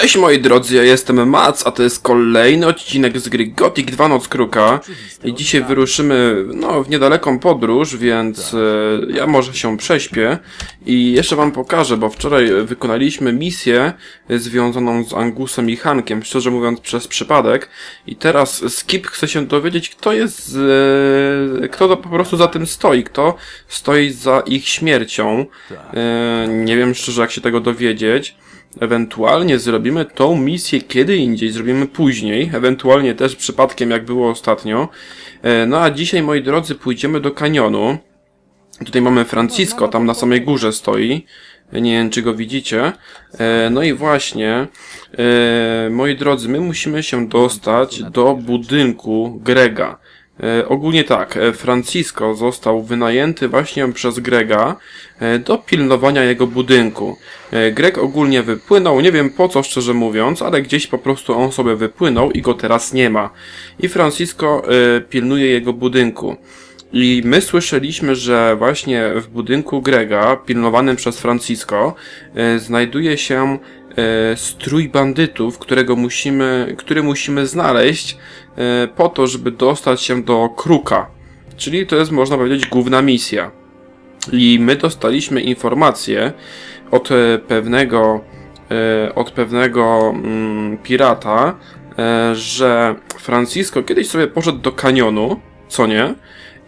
Cześć moi drodzy, ja jestem Mac, a to jest kolejny odcinek z gry Gothic 2 Noc Kruka. I dzisiaj wyruszymy no, w niedaleką podróż, więc e, ja może się prześpię. I jeszcze wam pokażę, bo wczoraj wykonaliśmy misję związaną z Angusem i Hankiem, szczerze mówiąc przez przypadek. I teraz Skip chce się dowiedzieć, kto jest, e, kto to po prostu za tym stoi, kto stoi za ich śmiercią. E, nie wiem szczerze jak się tego dowiedzieć. Ewentualnie zrobimy tą misję kiedy indziej, zrobimy później, ewentualnie też przypadkiem jak było ostatnio. E, No a dzisiaj, moi drodzy, pójdziemy do kanionu. Tutaj mamy Francisco, tam na samej górze stoi. Nie wiem, czy go widzicie. E, No i właśnie, e, moi drodzy, my musimy się dostać do budynku Grega. E, ogólnie tak, e, Francisco został wynajęty właśnie przez Grega e, do pilnowania jego budynku. Greg ogólnie wypłynął, nie wiem po co szczerze mówiąc, ale gdzieś po prostu on sobie wypłynął i go teraz nie ma. I Francisco pilnuje jego budynku. I my słyszeliśmy, że właśnie w budynku Grega, pilnowanym przez Francisco, znajduje się strój bandytów, którego musimy, który musimy znaleźć e, po to, żeby dostać się do Kruka. Czyli to jest, można powiedzieć, główna misja. I my dostaliśmy informację od e, pewnego, e, od pewnego mm, pirata, e, że Francisco kiedyś sobie poszedł do kanionu, co nie?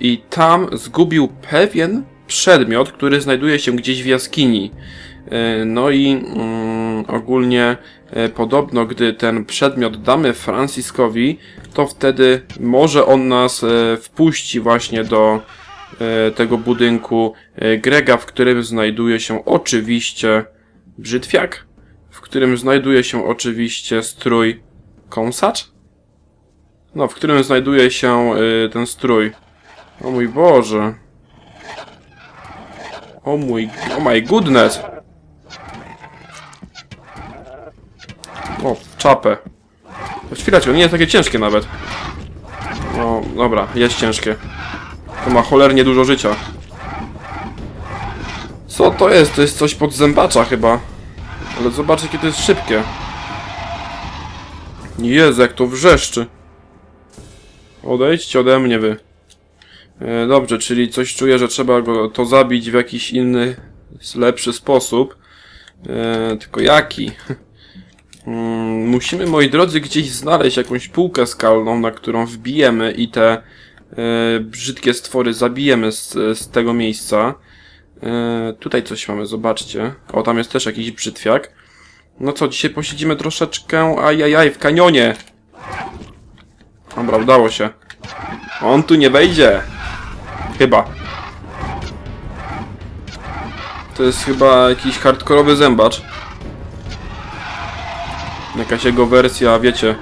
I tam zgubił pewien przedmiot, który znajduje się gdzieś w jaskini. E, No i mm, ogólnie e, podobno, gdy ten przedmiot damy Franciscowi, to wtedy może on nas e, wpuści właśnie do tego budynku Grega, w którym znajduje się oczywiście brzytwiak, w którym znajduje się oczywiście strój kąsacz? No, w którym znajduje się ten strój. O mój Boże. O mój... Oh my goodness! O, w czapę. Chwileczkę, nie jest takie ciężkie nawet. No, dobra, jest ciężkie. To ma cholernie dużo życia. Co to jest? To jest coś pod zębacza chyba. Ale zobaczcie, to jest szybkie. Jezu, jak to wrzeszczy. Odejdźcie ode mnie, wy. E, dobrze, czyli coś czuję, że trzeba go to zabić w jakiś inny, lepszy sposób. E, tylko jaki? Mm, Musimy, moi drodzy, gdzieś znaleźć jakąś półkę skalną, na którą wbijemy i te e, brzydkie stwory zabijemy z, z tego miejsca. E, tutaj coś mamy, zobaczcie. O, tam jest też jakiś brzytwiak. No co, dzisiaj posiedzimy troszeczkę, ajajaj, w kanionie. Dobra, udało się. On tu nie wejdzie. Chyba. To jest chyba jakiś hardkorowy zębacz. Jakaś jego wersja, wiecie.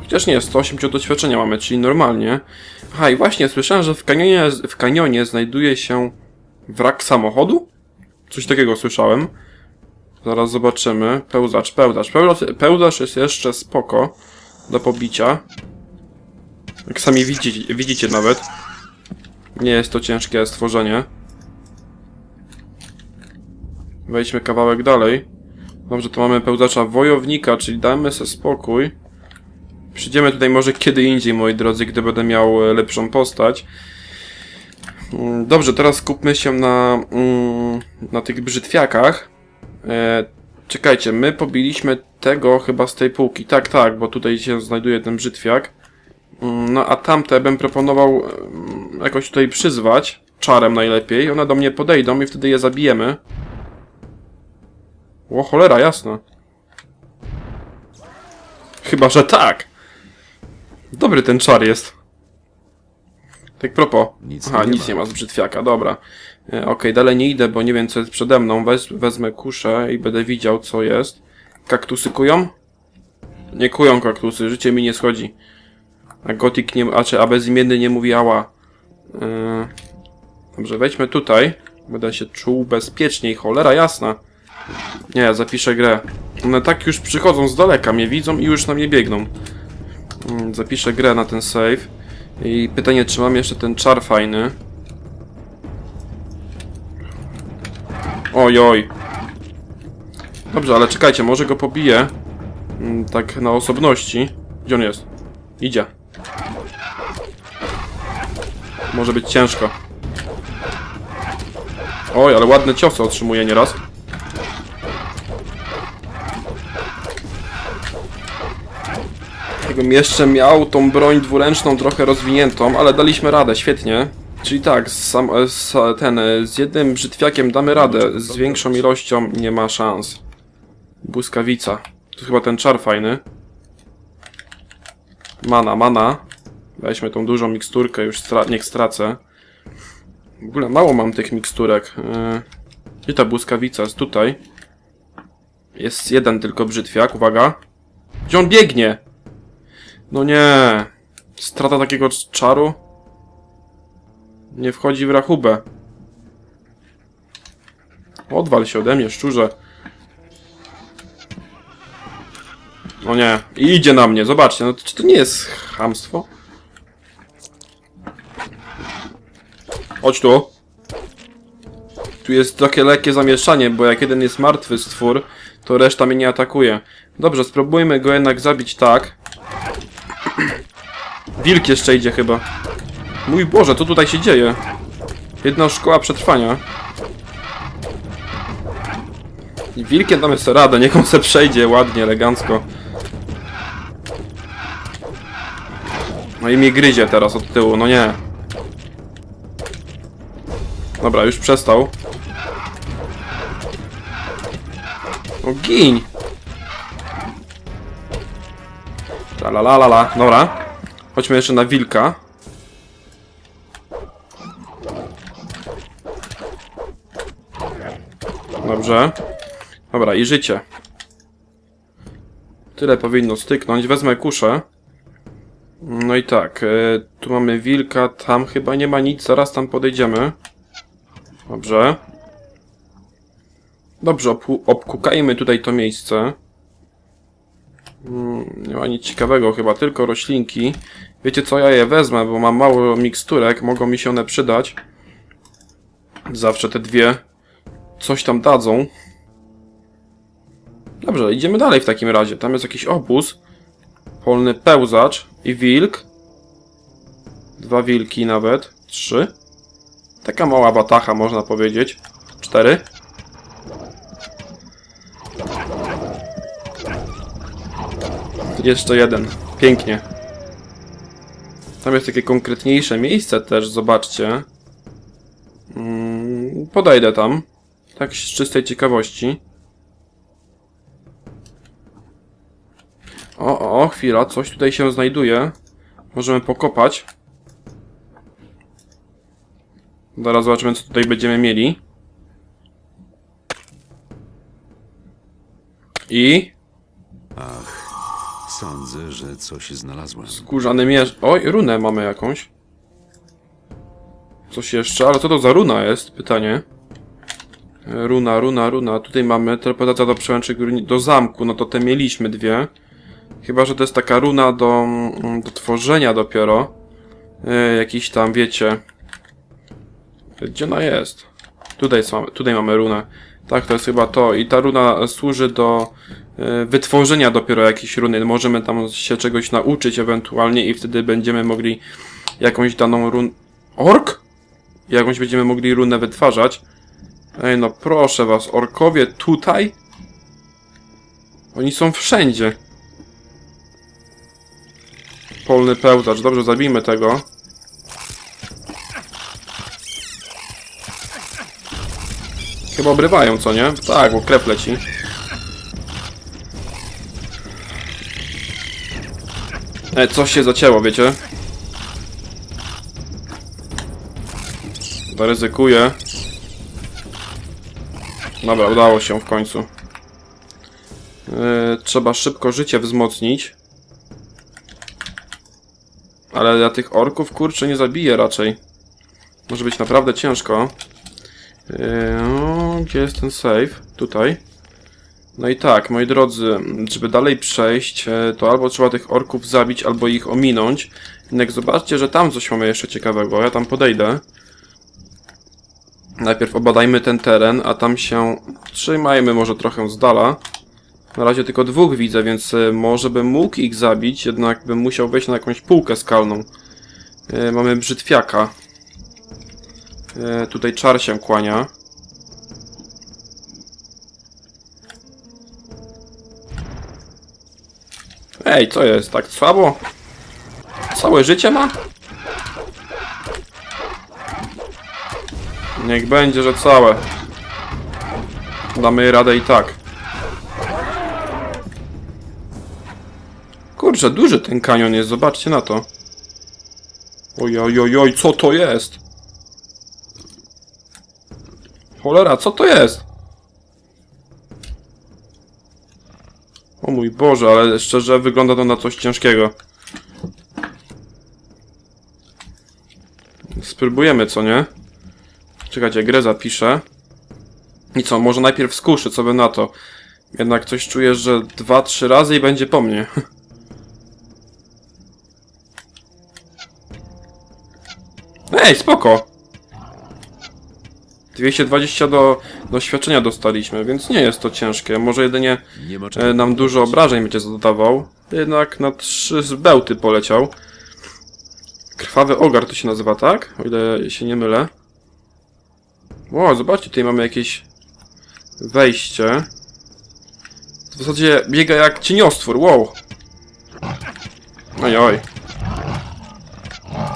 Chociaż nie, 180 doświadczenia mamy, czyli normalnie. Aha, i właśnie słyszałem, że w kanionie, w kanionie znajduje się wrak samochodu? Coś takiego słyszałem. Zaraz zobaczymy. Pełzacz, pełzacz. Pełzacz, pełzacz jest jeszcze spoko do pobicia. Jak sami widzicie, widzicie nawet. Nie jest to ciężkie stworzenie. Wejdźmy kawałek dalej. Dobrze, to mamy pełzacza wojownika, czyli dajmy sobie spokój. Przyjdziemy tutaj może kiedy indziej, moi drodzy, gdy będę miał e, lepszą postać. Mm, Dobrze, teraz skupmy się na, mm, na tych brzytwiakach. E, czekajcie, my pobiliśmy tego chyba z tej półki. Tak, tak, bo tutaj się znajduje ten brzytwiak. Mm, No a tamte bym proponował jakoś tutaj przyzwać, czarem najlepiej. One do mnie podejdą i wtedy je zabijemy. O cholera, jasno. Chyba, że tak. Dobry ten czar jest. Tak propos. Nic Aha, nie nic ma. nie ma z brzytwiaka, dobra. E, Okej, dalej nie idę, bo nie wiem co jest przede mną. Wez, wezmę kuszę i będę widział co jest. Kaktusy kują? Nie kują kaktusy, życie mi nie schodzi. A Gothic nie, a czy a bezimienny nie mówi ała. Yy, dobrze, wejdźmy tutaj. Będę się czuł bezpieczniej, cholera jasna. Nie, zapiszę grę. One tak już przychodzą z daleka, mnie widzą i już na mnie biegną. Mm, Zapiszę grę na ten save. I pytanie, czy mam jeszcze ten czar fajny. Oj, oj. Dobrze, ale czekajcie, może go pobiję. mm, tak na osobności. Gdzie on jest? Idzie. Może być ciężko. Oj, ale ładne ciosy otrzymuje nieraz. Jakbym jeszcze miał tą broń dwuręczną trochę rozwiniętą, ale daliśmy radę, świetnie. Czyli tak, z sam, z, ten, z jednym brzytwiakiem damy radę, z większą ilością nie ma szans. Błyskawica. To chyba ten czar fajny. Mana, mana. Weźmy tą dużą miksturkę, już stra niech stracę. W ogóle mało mam tych miksturek. Yy, Gdzie ta błyskawica? Jest tutaj. Jest jeden tylko brzytwiak, uwaga. Gdzie on biegnie? No nie. Strata takiego czaru. Nie wchodzi w rachubę. Odwal się ode mnie, szczurze. O nie. Idzie na mnie, zobaczcie. No czy to nie jest chamstwo? Chodź tu. Tu jest takie lekkie zamieszanie, bo jak jeden jest martwy stwór, to reszta mnie nie atakuje. Dobrze, spróbujmy go jednak zabić tak. Wilk jeszcze idzie chyba. Mój Boże, co tutaj się dzieje? Jedna szkoła przetrwania. I wilkiem damy sobie radę, niech on se przejdzie ładnie, elegancko. No i mnie gryzie teraz od tyłu, no nie. Dobra, już przestał. O, giń! La la la la la, dobra. Chodźmy jeszcze na wilka. Dobrze. Dobra, i życie. Tyle powinno styknąć. Wezmę kuszę. No i tak, e, tu mamy wilka, tam chyba nie ma nic, zaraz tam podejdziemy. Dobrze. Dobrze, obku- obkukajmy tutaj to miejsce. Mm, nie ma nic ciekawego chyba, tylko roślinki. Wiecie co, ja je wezmę, bo mam mało miksturek, mogą mi się one przydać. Zawsze te dwie coś tam dadzą. Dobrze, idziemy dalej w takim razie. Tam jest jakiś obóz. Polny pełzacz i wilk. Dwa wilki nawet. Trzy. Taka mała batacha, można powiedzieć. Cztery. Jeszcze jeden. Pięknie. Tam jest takie konkretniejsze miejsce też, zobaczcie. Mm, podejdę tam. Tak z czystej ciekawości. O, o, chwila, coś tutaj się znajduje. Możemy pokopać. Zaraz zobaczymy, co tutaj będziemy mieli. I Sądzę, że coś znalazłem. skórzany mierz... Oj, runę mamy jakąś. Coś jeszcze? Ale co to za runa jest? Pytanie. Runa, runa, runa. Tutaj mamy teleportacja do przełęczy do zamku. No to te mieliśmy dwie. Chyba, że to jest taka runa do, mm, do tworzenia dopiero. E, jakiś tam, wiecie... Gdzie ona jest? Tutaj, tutaj mamy runę. Tak, to jest chyba to. I ta runa służy do wytworzenia dopiero jakiejś runy. Możemy tam się czegoś nauczyć ewentualnie i wtedy będziemy mogli jakąś daną run... Ork? Jakąś będziemy mogli runę wytwarzać. Ej, no proszę was, orkowie tutaj? Oni są wszędzie. Polny pełzacz. Dobrze, zabijmy tego. Chyba obrywają, co nie? Tak, bo krew leci. E, coś się zacięło, wiecie? Zaryzykuję. Dobra, udało się w końcu. E, trzeba szybko życie wzmocnić. Ale ja tych orków, kurczę, nie zabiję raczej. Może być naprawdę ciężko. Yy, no, gdzie jest ten save? Tutaj. No i tak, moi drodzy, żeby dalej przejść, e, to albo trzeba tych orków zabić, albo ich ominąć. Jednak zobaczcie, że tam coś mamy jeszcze ciekawego. Ja tam podejdę. Najpierw obadajmy ten teren, a tam się trzymajmy może trochę z dala. Na razie tylko dwóch widzę, więc e, może bym mógł ich zabić, jednak bym musiał wejść na jakąś półkę skalną. E, Mamy brzytwiaka. Tutaj czar się kłania. Ej, co jest? Tak słabo? Całe życie ma? Niech będzie, że całe. Damy radę i tak. Kurczę, duży ten kanion jest, zobaczcie na to. Oj, oj, oj, oj, co to jest? Cholera, co to jest? O mój Boże, ale szczerze wygląda to na coś ciężkiego. Spróbujemy, co nie? Czekajcie, grę zapiszę. I co, może najpierw skuszy, co by na to. Jednak coś czuję, że dwa, trzy razy i będzie po mnie. Ej, spoko! 220 do doświadczenia dostaliśmy, więc nie jest to ciężkie. Może jedynie e, nam dużo obrażeń będzie zadawał. Jednak na trzy z bełty poleciał. Krwawy ogar to się nazywa, tak? O ile się nie mylę. Ło, zobaczcie, tutaj mamy jakieś wejście. W zasadzie biega jak cieniostwór, wow. Oj, oj.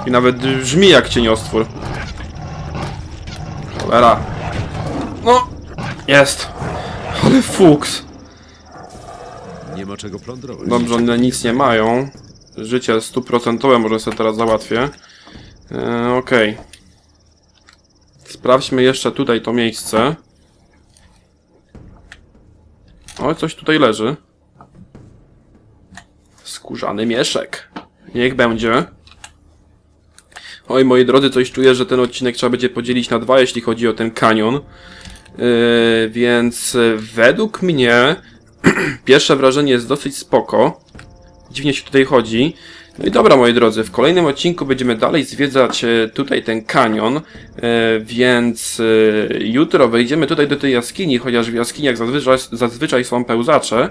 I nawet brzmi jak cieniostwór. Cholera. No, jest. Ale fuks. Nie ma czego plądrować. Dobrze, one nic nie mają. Życie stuprocentowe może sobie teraz załatwię. E, Okej. Sprawdźmy jeszcze tutaj to miejsce. O, coś tutaj leży. Skórzany mieszek. Niech będzie. Oj, moi drodzy, coś czuję, że ten odcinek trzeba będzie podzielić na dwa, jeśli chodzi o ten kanion. Yy, więc e, według mnie Pierwsze wrażenie jest dosyć spoko. Dziwnie się tutaj chodzi. No i dobra, moi drodzy, w kolejnym odcinku będziemy dalej zwiedzać e, tutaj ten kanion, e, więc jutro wejdziemy tutaj do tej jaskini, chociaż w jaskiniach zazwyczaj, zazwyczaj są pełzacze.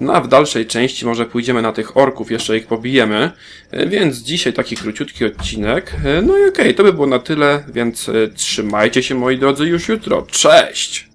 No a w dalszej części może pójdziemy na tych orków, jeszcze ich pobijemy. E, Więc dzisiaj taki króciutki odcinek. E, No i okej, to by było na tyle, więc e, trzymajcie się moi drodzy już jutro. Cześć!